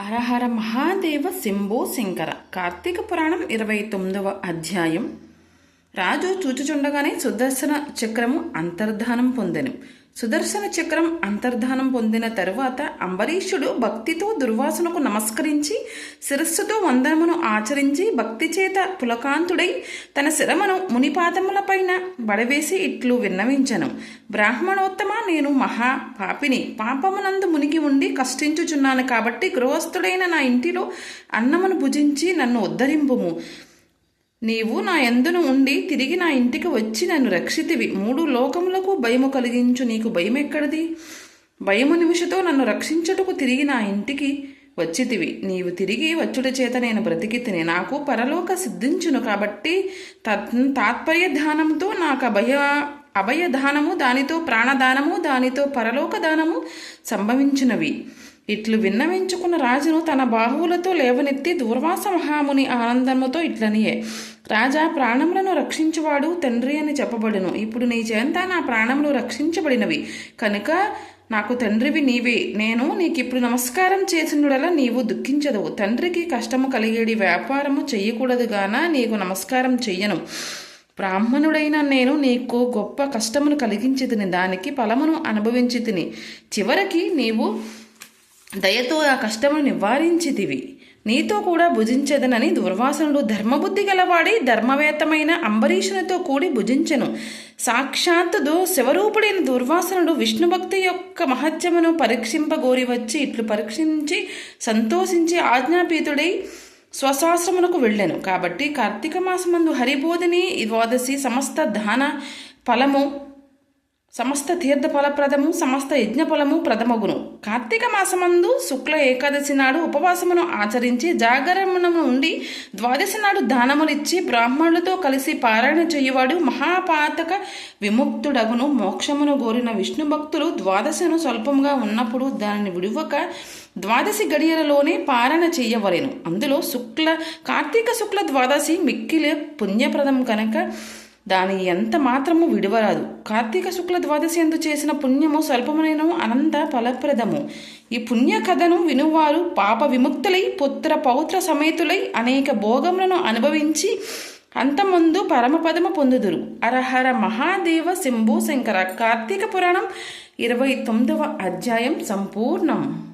అరహర మహాదేవ శంభో శంకర. కార్తీక పురాణం ఇరవై తొమ్మిదవ అధ్యాయం. రాజు చూచుచుండగానే సుదర్శన చక్రము అంతర్ధానం పొందెను. సుదర్శన చక్రం అంతర్ధానం పొందిన తరువాత అంబరీషుడు భక్తితో దుర్వాసనకు నమస్కరించి శిరస్సుతో వందనమును ఆచరించి భక్తి చేత పులకాంతుడై తన శిరమను మునిపాదములపైన బడవేసి ఇట్లు విన్నవించను. బ్రాహ్మణోత్తమ నేను మహా పాపిని. పాపమునందు మునిగి ఉండి కష్టించుచున్నాను కాబట్టి గృహస్థుడైన నా ఇంటిలో అన్నమును భుజించి నన్ను ఉద్ధరింపుము. నీవు నా ఎందును ఉండి తిరిగి నా ఇంటికి వచ్చి నన్ను రక్షితివి. మూడు లోకములకు భయము కలిగించు నీకు భయం ఎక్కడిది భయము నిమిషతో నన్ను రక్షించుటకు తిరిగి నా ఇంటికి వచ్చితివి. నీవు తిరిగి వచ్చుట చేత నేను బ్రతికి తిని నాకు పరలోక సిద్ధించును కాబట్టి తత్ తాత్పర్య ధ్యానంతో నాకు అభయ అభయదానము దానితో ప్రాణదానము దానితో పరలోక దానము సంభవించినవి. ఇట్లు విన్నవించుకున్న రాజును తన బాహువులతో లేవనెత్తి దూర్వాస మహాముని ఆనందముతో ఇట్లనియే రాజా ప్రాణములను రక్షించువాడు తండ్రి అని చెప్పబడును. ఇప్పుడు నీ చేత నా ప్రాణములు రక్షించబడినవి. కనుక నాకు తండ్రివి నీవే. నేను నీకిప్పుడు నమస్కారం చేసినడలా నీవు దుఃఖించదవు తండ్రికి కష్టము కలిగేడి వ్యాపారము చెయ్యకూడదు గాన నీకు నమస్కారం చెయ్యను. బ్రాహ్మణుడైన నేను నీకు గొప్ప కష్టమును కలిగించి తిని దానికి ఫలమును అనుభవించి తిని చివరికి నీవు దయతో ఆ కష్టమును నివారించితివి. నీతో కూడా భుజించదనని దుర్వాసనుడు ధర్మబుద్ధి గలవాడి ధర్మవేత్తమైన అంబరీషునితో కూడి భుజించెను. సాక్షాత్తుదు శివరూపుడైన దుర్వాసనుడు విష్ణుభక్తి యొక్క మహత్యమును పరీక్షింపగోరి వచ్చి ఇట్లు పరీక్షించి సంతోషించి ఆజ్ఞాపీతుడై స్వశాస్త్రమునకు వెళ్ళాను. కాబట్టి కార్తీక మాసమందు హరిబోధిని ద్వాదశి సమస్త దాన ఫలము సమస్త తీర్థ ఫలప్రదము సమస్త యజ్ఞ ఫలము ప్రథమగును. కార్తీక మాసమందు శుక్ల ఏకాదశి నాడు ఉపవాసమును ఆచరించి జాగరణము ఉండి ద్వాదశి నాడు దానములిచ్చి బ్రాహ్మణులతో కలిసి పారాయణ చేయువాడు మహాపాతక విముక్తుడగును. మోక్షమును కోరిన విష్ణు భక్తులు ద్వాదశను స్వల్పంగా ఉన్నప్పుడు దానిని విడువక ద్వాదశి గడియలలోనే పారణ చేయవలెను. అందులో శుక్ల కార్తీక శుక్ల ద్వాదశి మిక్కిలి పుణ్యప్రదం కనుక దాని ఎంత మాత్రము విడవరాదు. కార్తీక శుక్ల ద్వాదశి ఎందు చేసిన పుణ్యము స్వల్పమైన అనంత ఫలప్రదము. ఈ పుణ్య కథను వినువారు పాప విముక్తులై పుత్ర పౌత్ర సమేతులై అనేక భోగములను అనుభవించి అంతమందు పరమపదము పొందుదురు. అరహర మహాదేవ శంభు శంకర కార్తీక పురాణం ఇరవై తొమ్మిదవ అధ్యాయం సంపూర్ణం.